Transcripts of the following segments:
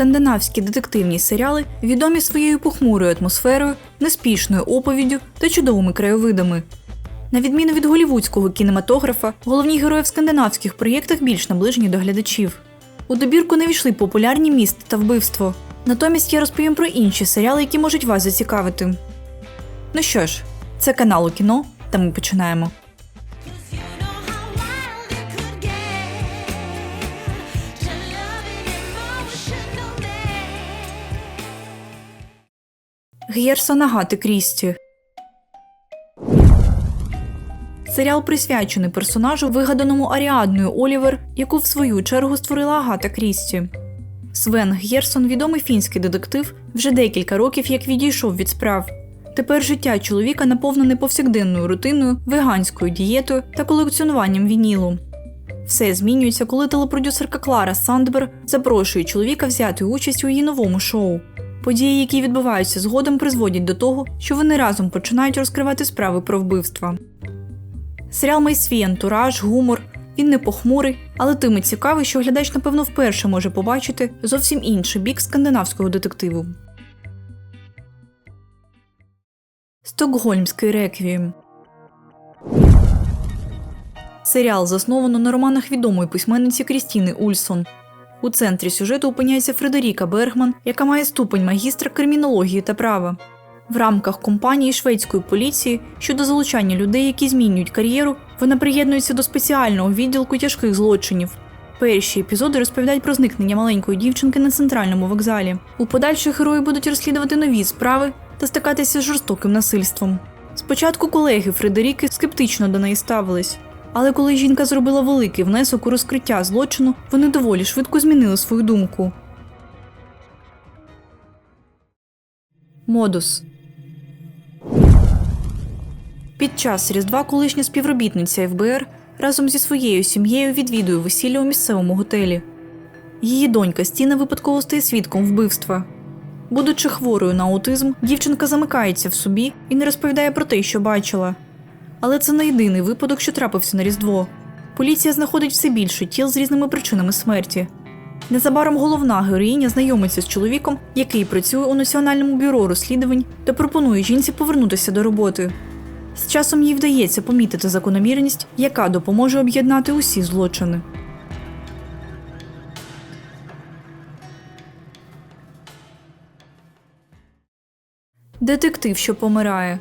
Скандинавські детективні серіали відомі своєю похмурою атмосферою, неспішною оповіддю та чудовими краєвидами. На відміну від голівудського кінематографа, головні герої в скандинавських проєктах більш наближені до глядачів. У добірку не війшли популярні міст та вбивство. Натомість я розповім про інші серіали, які можуть вас зацікавити. Ну що ж, це канал у кіно, та ми починаємо. Гєрсон Агати Крісті. Серіал присвячений персонажу, вигаданому Аріадною Олівер, яку в свою чергу створила Агата Крісті. Свен Гєрсон відомий фінський детектив, вже декілька років як відійшов від справ. Тепер життя чоловіка наповнене повсякденною рутиною, веганською дієтою та колекціонуванням вінілу. Все змінюється, коли телепродюсерка Клара Сандберг запрошує чоловіка взяти участь у її новому шоу. Події, які відбуваються згодом, призводять до того, що вони разом починають розкривати справи про вбивства. Серіал має свій антураж, гумор. Він не похмурий, але тим і цікавий, що глядач, напевно, вперше може побачити зовсім інший бік скандинавського детективу. Стокгольмський реквієм. Серіал засновано на романах відомої письменниці Крістіни Ульсон. У центрі сюжету опиняється Фредеріка Бергман, яка має ступень магістра кримінології та права. В рамках компанії шведської поліції щодо залучання людей, які змінюють кар'єру, вона приєднується до спеціального відділку тяжких злочинів. Перші епізоди розповідають про зникнення маленької дівчинки на центральному вокзалі. У подальших герої будуть розслідувати нові справи та стикатися з жорстоким насильством. Спочатку колеги Фредеріки скептично до неї ставились, але коли жінка зробила великий внесок у розкриття злочину, вони доволі швидко змінили свою думку. Модус під час Різдва колишня співробітниця ФБР разом зі своєю сім'єю відвідує весілля у місцевому готелі. Її донька Стіна випадково стає свідком вбивства. Будучи хворою на аутизм, дівчинка замикається в собі і не розповідає про те, що бачила. Але це не єдиний випадок, що трапився на Різдво. Поліція знаходить все більше тіл з різними причинами смерті. Незабаром головна героїня знайомиться з чоловіком, який працює у Національному бюро розслідувань та пропонує жінці повернутися до роботи. З часом їй вдається помітити закономірність, яка допоможе об'єднати усі злочини. Детектив, що помирає.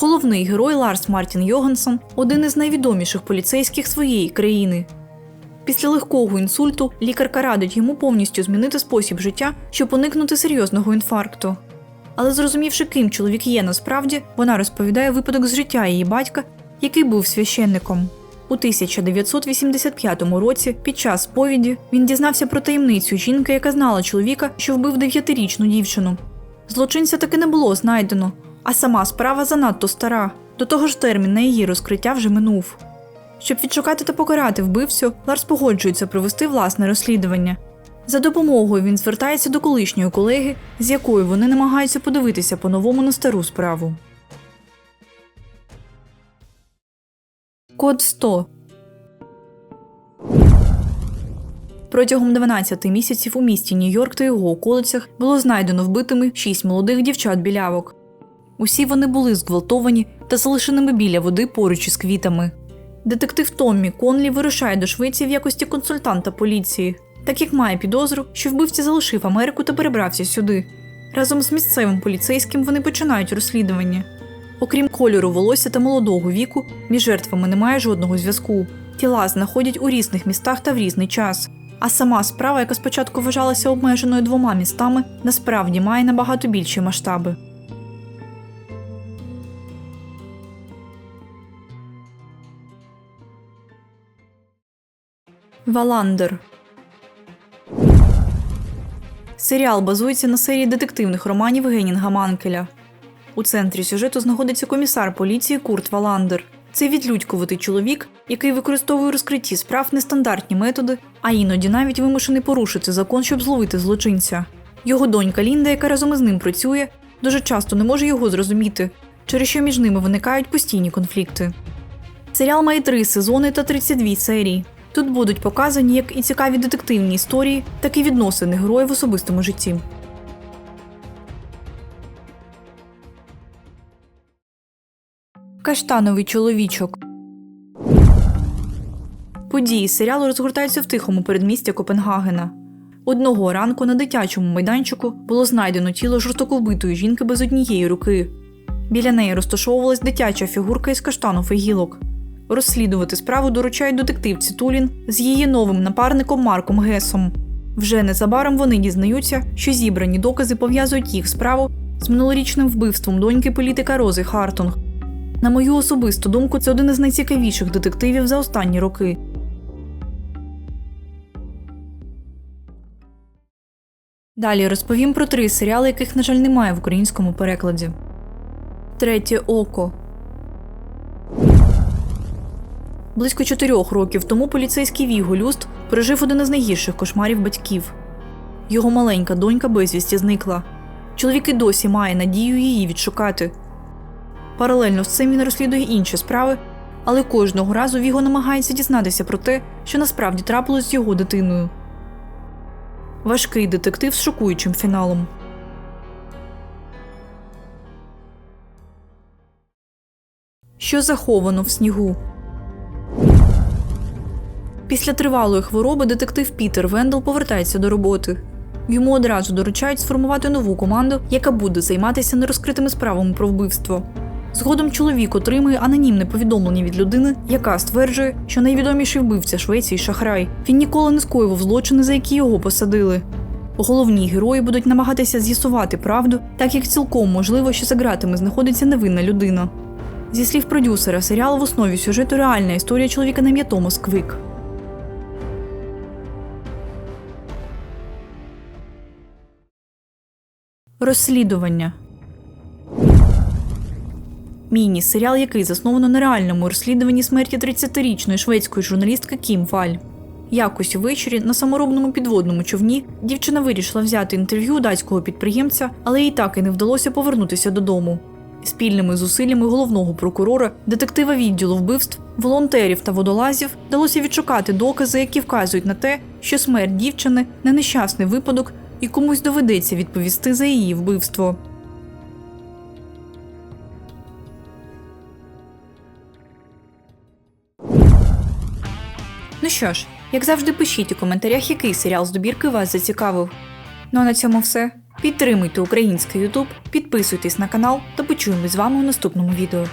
Головний герой Ларс Мартін Йогансон один із найвідоміших поліцейських своєї країни. Після легкого інсульту лікарка радить йому повністю змінити спосіб життя, щоб уникнути серйозного інфаркту. Але зрозумівши, ким чоловік є насправді, вона розповідає випадок з життя її батька, який був священником. У 1985 році, під час сповіді, він дізнався про таємницю жінки, яка знала чоловіка, що вбив дев'ятирічну дівчину. Злочинця таки не було знайдено, а сама справа занадто стара. До того ж, термін на її розкриття вже минув. Щоб відшукати та покарати вбивцю, Ларс погоджується провести власне розслідування. За допомогою він звертається до колишньої колеги, з якою вони намагаються подивитися по-новому на стару справу. Код 100 Протягом 12 місяців у місті Нью-Йорк та його околицях було знайдено вбитими шість молодих дівчат-білявок. Усі вони були зґвалтовані та залишеними біля води поруч із квітами. Детектив Томмі Конлі вирушає до Швеції в якості консультанта поліції, так як має підозру, що вбивця залишив Америку та перебрався сюди. Разом з місцевим поліцейським вони починають розслідування. Окрім кольору волосся та молодого віку, між жертвами немає жодного зв'язку. Тіла знаходять у різних містах та в різний час. А сама справа, яка спочатку вважалася обмеженою двома містами, насправді має набагато більші масштаби. Валандер Серіал базується на серії детективних романів Генінга Манкеля. У центрі сюжету знаходиться комісар поліції Курт Валандер. Це відлюдькуватий чоловік, який використовує розкритті справ нестандартні методи, а іноді навіть вимушений порушити закон, щоб зловити злочинця. Його донька Лінда, яка разом із ним працює, дуже часто не може його зрозуміти, через що між ними виникають постійні конфлікти. Серіал має три сезони та 32 серії. Тут будуть показані як і цікаві детективні історії, так і відносини героїв в особистому житті. Каштановий чоловічок. Події серіалу розгортаються в тихому передмісті Копенгагена. Одного ранку на дитячому майданчику було знайдено тіло жорстоко вбитої жінки без однієї руки. Біля неї розташовувалась дитяча фігурка із каштанов і гілок. Розслідувати справу доручають детективці Тулін з її новим напарником Марком Гесом. Вже незабаром вони дізнаються, що зібрані докази пов'язують їх справу з минулорічним вбивством доньки політика Рози Хартунг. На мою особисту думку, це один із найцікавіших детективів за останні роки. Далі розповім про три серіали, яких, на жаль, немає в українському перекладі. Третє око. Близько чотирьох років тому поліцейський Віго Люст пережив один із найгірших кошмарів батьків. Його маленька донька безвісті зникла. Чоловік і досі має надію її відшукати. Паралельно з цим він розслідує інші справи, але кожного разу Віго намагається дізнатися про те, що насправді трапилось з його дитиною. Важкий детектив з шокуючим фіналом. Що заховано в снігу? Після тривалої хвороби детектив Пітер Вендел повертається до роботи. Йому одразу доручають сформувати нову команду, яка буде займатися нерозкритими справами про вбивство. Згодом чоловік отримує анонімне повідомлення від людини, яка стверджує, що найвідоміший вбивця Швеції шахрай. Він ніколи не скоював злочини, за які його посадили. Головні герої будуть намагатися з'ясувати правду, так як цілком можливо, що за ґратами знаходиться невинна людина. Зі слів продюсера серіалу в основі сюжету реальна історія чоловіка на ім'я Томас Розслідування Міні-серіал, який засновано на реальному розслідуванні смерті 30-річної шведської журналістки Кім Валь. Якось увечері на саморобному підводному човні дівчина вирішила взяти інтерв'ю датського підприємця, але їй так і не вдалося повернутися додому. Спільними зусиллями головного прокурора, детектива відділу вбивств, волонтерів та водолазів вдалося відшукати докази, які вказують на те, що смерть дівчини не нещасний випадок і комусь доведеться відповісти за її вбивство. Ну що ж, як завжди, пишіть у коментарях, який серіал з добірки вас зацікавив. Ну а на цьому все. Підтримуйте український Ютуб, підписуйтесь на канал та почуємось з вами у наступному відео.